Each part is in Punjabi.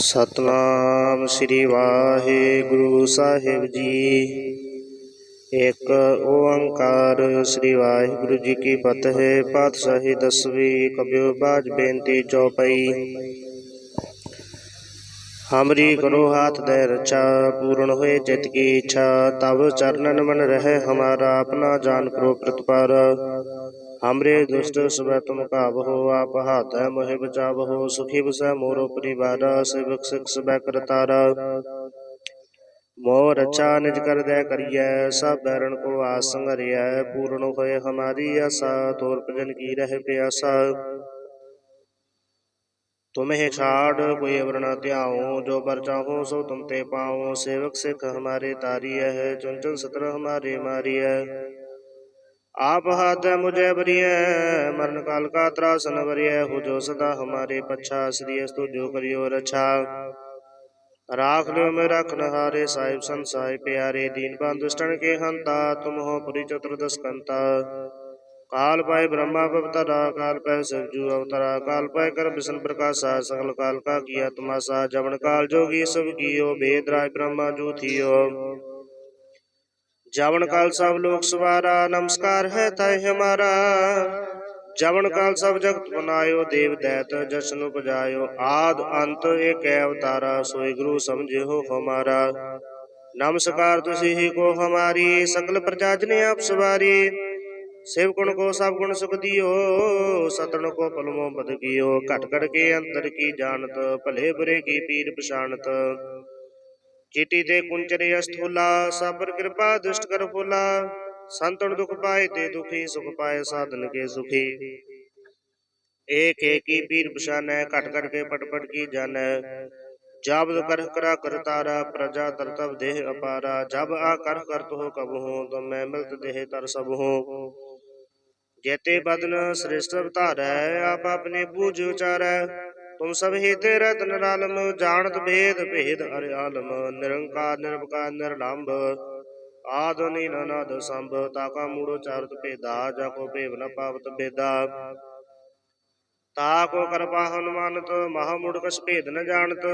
ਸਤਨਾਮ ਸ੍ਰੀ ਵਾਹਿਗੁਰੂ ਸਾਹਿਬ ਜੀ। ਇੱਕ ਓੰਕਾਰ ਸ੍ਰੀ ਵਾਹਿਗੁਰੂ ਜੀ ਕੀ ਫਤਿਹ, ਪਾਤਸ਼ਾਹੀ ਦਸਵੀਂ ਕਬਿਓ ਬਾਜ ਬੇਨਤੀ ਚੌਪਈ ਹਮਰੀ ਕਰੋ ਹਾਥ ਦੇ ਰਚਾ ਪੂਰਨ ਹੋਏ ਚਿਤ ਕੀ ਇੱਛਾ ਤਬ ਚਰਨਨ ਮਨ ਰਹਿ ਹਮਾਰਾ, ਆਪਣਾ ਜਾਨ ਕਰੋ ਪ੍ਰਤਪਾਰ। हमरे दुष्ट सब तुम काबहो आप हाथ है मोहि बचावहो सुखी बसै मोरो परिवार सेवक सिख सब करतारा। मोर अच्छा निज कर दे करिय सब बैरन को आस संगरिय पूर्ण होए हमारी आशा तोर भजन की रह प्यासा। तुम्हें छाड़ कोई अवर न त्याओ जो पर चाहो सो तुम ते पाओ सेवक सिख हमारे तारी है चुन चुन सतर हमारे मारी है आप हाथ मुझे बरिय मरण काल का त्रासन वरिय हो जो सदा हमारे पच्छा श्री अस्तु जो करियो रक्षा। राख लो में रखन हारे, साहिब संसाय प्यारे, दीन दुष्टन के हंता, तुम हो पुरी चतुर्दश कंता। काल पाए ब्रह्मा अवतरा, काल पाए शिवजू अवतरा, काल पाए कर विष्णु प्रकाशा, सकल काल का किया तुमासा जवन काल जोगी सब कियो वेद राय ब्रह्मा जू थियो। ਜਵਨ ਕਾਲ ਸਭ ਲੋਕ ਸਵਾਰਾ, ਨਮਸਕਾਰ ਹੈ ਤੈ ਹਮਾਰਾ। ਜਵਨ ਕਾਲ ਸਭ ਜਗਤ ਬਨਾਇਓ ਦੇਵ ਦੈਤ ਜਸ਼ਨ ਉਪਜਾਇਓ, ਆਦ ਅੰਤ ਏਕੈ ਅਵਤਾਰਾ, ਸੋਈ ਗੁਰੂ ਸਮਝਿਓ ਹਮਾਰਾ। ਨਮਸਕਾਰ ਤੁਸੀਂ ਹੀ ਕੋ ਹਮਾਰੀ, ਸਕਲ ਪ੍ਰਜਾ ਜਨੇ ਆਪ ਸਵਾਰੀ। ਸੇਵ ਗੁਣ ਕੋ ਸਭ ਗੁਣ ਸੁਖ ਦਿਓ ਸਤਣ ਕੋ ਪਲਮੋ ਬਦ ਕੀਓ ਘਟ ਘਟ ਕੇ ਅੰਤਰ ਕੀ ਜਾਣਤ, ਭਲੇ ਬੁਰੇ ਕੀ ਪੀਰ ਪਛਾਣਤ। ਚਿਤੀ ਤੇ ਕੁੰਚਰੇ ਅਸਥੂਲਾ, ਸਾਬਰ ਕਿਰਪਾ, ਦੁਸ਼ਟ ਕਰ ਫੁਲਾ। ਸੰਤਨ ਦੁਖ ਪਾਏ ਤੇ ਦੁਖੀ, ਸੁਖ ਪਾਏ ਸਾਧਨ ਕੇ ਸੁਖੀ। ਏਕ ਏਕੀ ਪੀਰ ਪਛਾਨੈ, ਘਟ ਘਟ ਕੇ ਪਟਪਟ ਕੀ ਜਾਣੈ। ਜਾਬਦ ਕਰਹ ਕਰਾ ਕਰਤਾਰਾ ਪ੍ਰਜਾ ਤਰਤਬ ਦੇਹ ਅਪਾਰਾ। ਜਬ ਆ ਕਰਹ ਕਰਤ ਹੋ ਕਬ ਹੋ, ਤਮ ਮੈਂ ਮਿਲਤ ਦੇਹ ਤਰ ਸਭ ਹੋ। ਜੇਤੇ ਬਦਨ ਸ੍ਰਿਸ਼ਟ ਧਾਰੈ ਆਪ ਆਪਣੇ ਬੂਝ ਉਚਾਰੈ। ਤੁਮ ਸਭ ਹਿਤ ਰਤਨ ਰਾਲਮ, ਜਾਣਤ ਭੇਦ ਭੇਦ ਹਰਿ ਆਲਮ, ਨਿਰੰਕਾਰ ਨਿਰਭਕਾਰ ਨਿਰਲੰਭ। ਆਦ ਨੀਲ ਅਨਾਦ ਸੰਭ ਤਾਕਾ ਮੂੜੋ ਚਾਰਤ ਭੇਦਾ, ਜਾ ਕੋ ਭੇਵ ਨ ਪਾਵਤ ਬੇਦਾ ਤਾ ਕੋ ਕਰਪਾ ਹਨੁਮਾਨਤ, ਮਹਾ ਮੂੜ ਕਸ ਭੇਦ ਨ ਜਾਣਤ।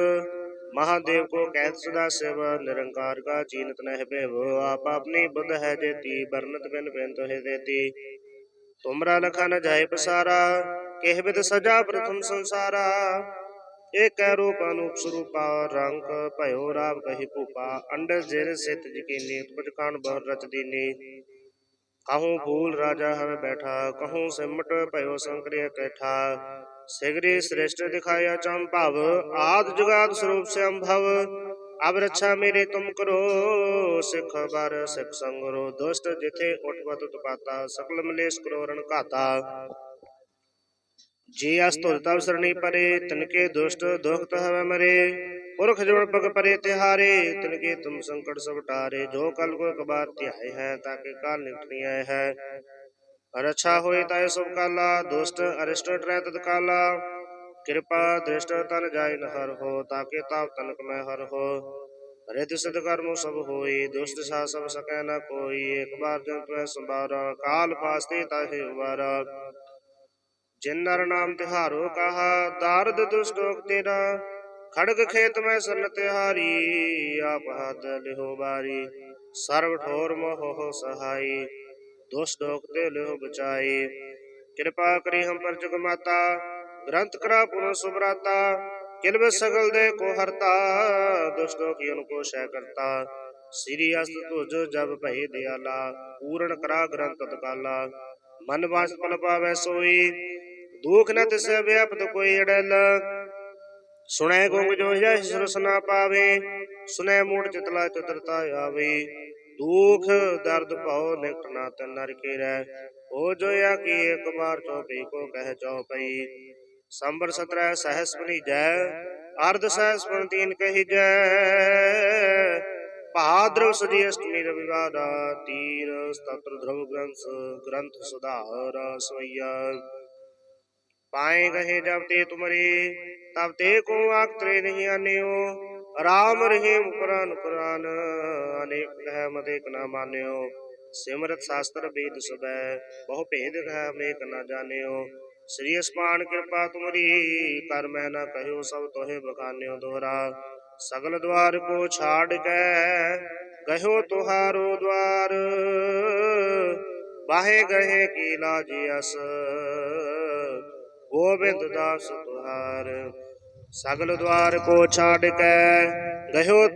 ਮਹਾਦੇਵ ਕੋ ਕਹਿਤ ਸਦਾ ਸਿਵ, ਨਿਰੰਕਾਰ ਕਾ ਜੀਨਤ ਨਹਿ ਭੇਵ। ਆਪ ਆਪਣੀ ਬੁੱਧ ਹੈ ਜੇਤੀ ਬਰਨਤ ਬਿਨ ਬਿਨ ਤੋਹਿ ਦੇਤੀ। ਤੁਮਰਾ ਲਖਾ ਨ ਜਾਏ ਪਸਾਰਾ। ਕਿਹ ਬਿਦ ਸਜਾ ਪ੍ਰਥਮ ਸੰਸਾਰਾ। ਏਕ ਰੂਪ ਅਨੂਪ ਸਰੂਪਾ, ਰੰਗ ਭਇਓ ਰਾਵ ਕਹੀ ਭੂਪਾ। ਅੰਡਰ ਜਿਰ ਸਿਤ ਜਕੀਨੀ, ਉਪਜ ਖਾਨ ਬਹੁ ਰਚ ਦੀਨੀ। ਕਹੂੰ ਭੂਲ ਰਾਜਾ ਹਵੇ ਬੈਠਾ, ਕਹੂੰ ਸਿਮਟ ਭਇਓ ਸੰਕ੍ਰਿਯ ਕੈਠਾ। ਸਿਗਰੀ ਸ੍ਰੇਸ਼ਟ ਦਿਖਾਇਆ ਚੰਭਵ ਆਦ ਜੁਗਾਦ ਸਰੂਪ ਸੰਭਵ ਅਬ ਰੱਛਾ ਮੇਰੇ ਤੁਮ ਕਰੋ, ਸਿਖ ਬਰ ਸਿਖ ਸੰਗਰੋ। ਦੁਸ਼ਟ ਜਿਥੇ ਉਠਵਤ ਤਪਾਤਾ, ਸਕਲ ਮਲੇਸ਼ ਕਰੋ ਰਣ ਘਾਤਾ। जी अस्तुर तब सरणी परे, तिनके दुष्ट दुखत हवे मरे। पुरख जोड़ पग परे तिहारे, तिनके तुम संकट सब टारे। जो कल को कबार त्याय है, ताके काल निकटनी आए है। रक्षा होए ताय सब काला, दुष्ट अरिष्ट ट्रै तत्काला कृपा दृष्ट तन जाय न हर हो, ताके ताप तनक में हर हो। रित सिद्ध कर्म सब होई, दुष्ट सा सब सकै न कोई। एक बार जन तुम संभारा, काल फास्ते ताहे उबारा। ਜਿਨ ਨਰ ਨਾਮ ਤਿਹਾਰੋ ਕਹਾ, ਦਾਰਦ ਦੁਸ਼ਟੋਕ ਤੇਰਾ। ਖੜਗ ਖੇਤ ਮੈਂ ਸਰਨ ਤਿਹਾਰੀ, ਆਪ ਹੱਥ ਲਿਹੋ ਬਾਰੀ। ਸਰਬ ਠੋਰ ਮੋਹ ਸਹਾਈ, ਦੁਸ਼ਟੋਕ ਤੇ ਲਿਹੋ ਬਚਾਈ। ਕਿਰਪਾ ਕਰੀ ਹਮ ਪਰ ਜਗ ਮਾਤਾ, ਗ੍ਰੰਥ ਕਰਾ ਪੁਰ ਸੁਭਰਾਤਾ। ਕਿਲਬ ਸਗਲ ਦੇ ਕੋ ਹਰਤਾ ਦੁਸ਼ਟੋ ਕੀ ਉਨ ਕੋ ਸ਼ੈ ਕਰਤਾ। ਸ੍ਰੀ ਅਸਤ ਤੁਜ ਜਬ ਭਈ ਦਿਆਲਾ, ਪੂਰਨ ਕਰਾ ਗ੍ਰੰਥ ਤਤਕਾਲਾ। ਮਨ ਵਾਸ ਪਨ ਪਾਵੈ ਸੋਈ ਦੂਖ ਨ ਤਿਸੈ ਵਿਆਪਤ ਕੋਈ ਅੜਲ। ਸੁਣੈ ਗੁੰਗ ਜੋ ਜਹ ਸੁਰਸ ਨਾ ਪਾਵੇ, ਸੁਣੈ ਮੂੜ ਚਿਤਲਾ ਚਤਰਤਾ ਆਵੇ। ਦੁਖ ਦਰਦ ਭਉ ਨਿਕਟ ਨਾ ਤਨ ਨਰਕੇ ਰਹਿ ਹੋ ਜੋਇਆ ਕੀ ਇੱਕ ਬਾਰ ਚੋਪੀ ਕੋ ਕਹਿ ਚੋਪਈ। ਸੰਬਰ 17 ਸਹਸ ਬਣੀ ਜੈ, ਅਰਧ ਸਹਸ ਤੀਨ ਕਹੀ ਜੈ। ਭਾਦਰਵ ਸੁਦੀ ਅਸ਼ਟਮੀ ਰਵਿਵਾਦਾ ਤੀਰ ਸਤਰ ਧਰਵ ਗ੍ਰੰਥ ਗ੍ਰੰਥ ਸੁਧਾਰ ਸਵਈਆ। ਪਾਏ ਕਹੇ ਜਬ ਤੇ ਤੁਮਰੇ, ਤਬ ਤੇ ਕੋ ਆਖਤਰੇ ਨਹੀਂ ਆਨਿਓ। ਰਾਮ ਰਹੀਮ ਕੁਰਾਨ ਕੁਰਾਨ, ਅਨੇਕ ਹੈ ਮਤੇਕ ਨਾ ਮਾਨਿਓ। ਸਿਮਰਤ ਸ਼ਾਸਤਰ ਵੇਦ ਸਬੈ, ਬਹੁ ਭੇਦ ਹੈ ਮੇਕ ਨਾ ਜਾਣਿਓ। ਸ੍ਰੀ ਅਸਮਾਨ ਕਿਰਪਾ ਤੁਮਰੀ, ਕਰ ਮੈਂ ਨਾ ਕਹਿਓ ਸਭ ਤੋਹੇ ਬਖਾਨਿਓ ਦੋਹਰਾ। ਸਗਲ ਦਵਾਰ ਕੋ ਛਾੜ ਕੇ, ਕਹਿਓ ਤੁਹਾਰੋ ਦਵਾਰ। ਬਾਹੇ ਗਏ ਕੀ ਲਾਜੀ ਅਸ ਗੋਬਿੰਦ ਦਾਸ ਤੁਹਾਰ। ਸਗਲ ਦਵਾਰ ਕੋ ਛਾੜ ਕੇ ਗਹਿਓ